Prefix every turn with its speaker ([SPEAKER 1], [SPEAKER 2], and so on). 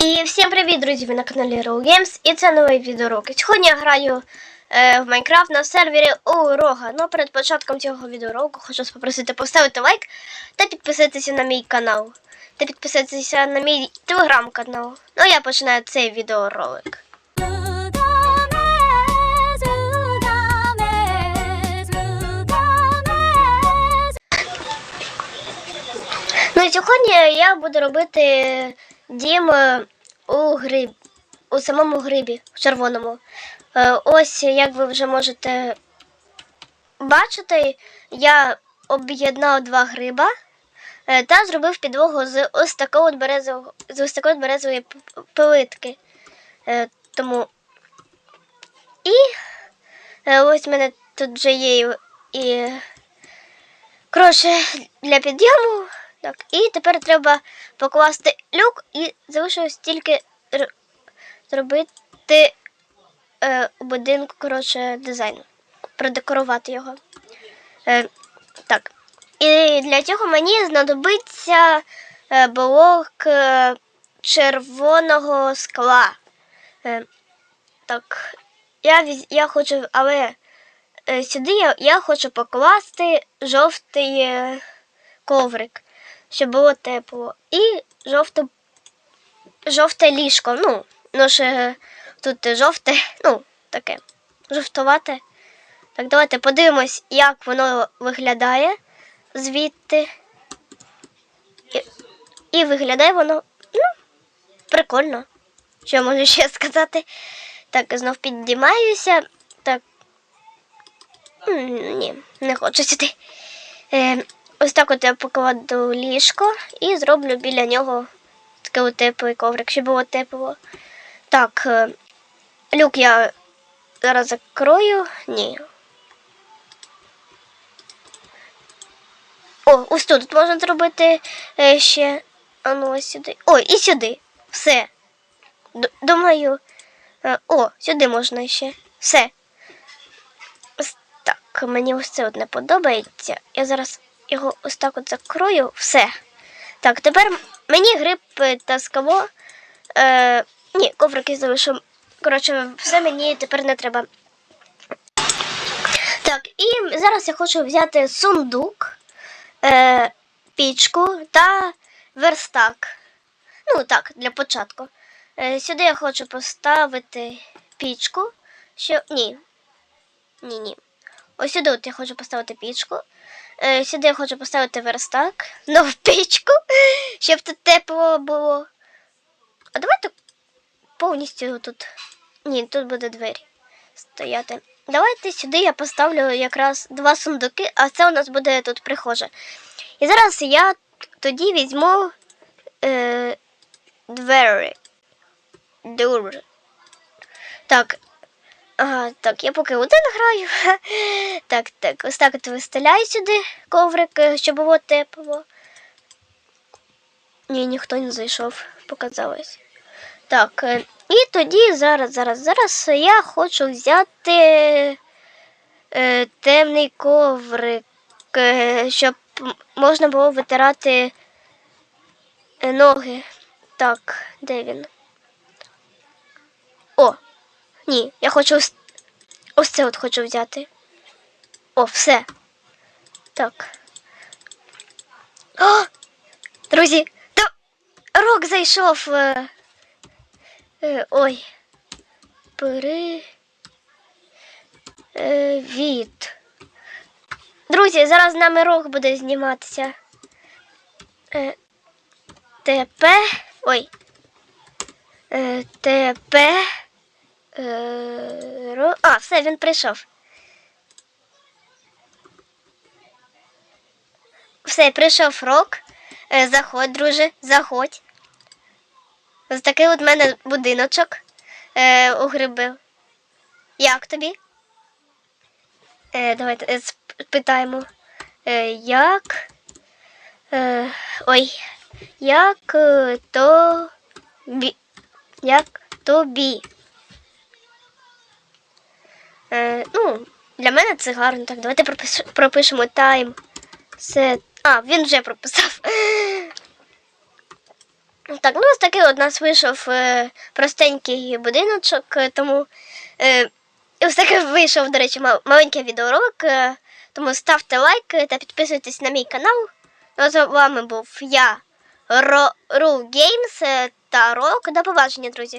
[SPEAKER 1] І всім привіт, друзі! Ви на каналі Roll Games і це новий відеоурок. Сьогодні я граю е, в Майнкрафт на сервері у Рога. Ну, перед початком цього відеоуроку хочу вас попросити поставити лайк та підписатися на мій канал. Та підписатися на мій телеграм-канал. Ну, я починаю цей відеоролик. Сьогодні я буду робити дім е, у гриб, у самому грибі, в червоному. Е, Ось як ви вже можете бачити, я об'єднав два гриба е, та зробив підлогу з ось такого березового, з ось такої березової плитки. Тому і ось в мене тут вже є і, і Коротше, для підйому. Так, і тепер треба покласти люк і залишилось тільки зробити е, будинку, коротше, дизайн. Продекорувати його. Е, так. І для цього мені знадобиться е, блок е, червоного скла. Е, так, я, я хочу, але е, сюди я, я хочу покласти жовтий коврик, щоб було тепло. І жовте, жовте ліжко. Ну, ну ще тут жовте, ну, таке, жовтувате. Так, давайте подивимось, як воно виглядає звідти. І, і виглядає воно, ну, прикольно. Що можу ще сказати? Так, знов піднімаюся. Так, Ні, не хочу сюди. Е, ось так от я покладу ліжко і зроблю біля нього такий от теплий коврик, щоб було тепло. Так, е, люк я зараз закрою. Ні. О, ось тут можна зробити е, ще. А ну ось сюди. О, і сюди. Все. Думаю. е, О, сюди можна ще. Все. Так, мені ось це от не подобається. Я зараз його ось так от закрою. Все. Так, тепер мені гриб е, та скало. Е, ні, коврики залишу. Коротше, все мені тепер не треба. Так, і зараз я хочу взяти сундук, е, пічку та верстак. Ну так, для початку. Е, сюди я хочу поставити пічку. Що. Ні, ні, ні. Ось сюди от я хочу поставити пічку. Е, сюди я хочу поставити верстак. В пічку, щоб тут тепло було. А давайте повністю тут. Ні, тут буде двері стояти. Давайте сюди я поставлю якраз два сундуки, а це у нас буде тут прихожа. І зараз я тоді візьму е, двері. Дур. Так, Ага, так, я поки один граю. Так, так, ось так от виставляю сюди коврик, е, щоб було тепло. Ні, ніхто не зайшов, показалось. Так, е, і тоді зараз, зараз, зараз я хочу взяти е, темний коврик, е, щоб можна було витирати е, ноги. Так, де він? О! Ні, я хочу ось, ось це от хочу взяти. О, все. Так. О! Друзі, та рок зайшов. Е, е, ой. Бери. Е, від. Друзі, зараз з нами рок буде зніматися. ТП. Ой. ТП. Е, А, все, він прийшов. Все, прийшов рок. Е, Заходь, друже, заходь. Ось такий от мене будиночок е, у гриби. Як тобі? Е, давайте е, спитаємо. Е, як? Е, ой, як е, тобі? Як тобі? Е, ну, для мене це гарно. Так, давайте пропиш, пропишемо тайм. Set. А, він вже прописав. Так, ну ось такий у нас вийшов е, простенький будиночок, е, тому е, ось такий вийшов, до речі, мал- маленький відеоурок. Е, тому ставте лайк е, та підписуйтесь на мій канал. Ну, з вами був я, Ро, Ру Геймс е, та Рок. До побачення, друзі.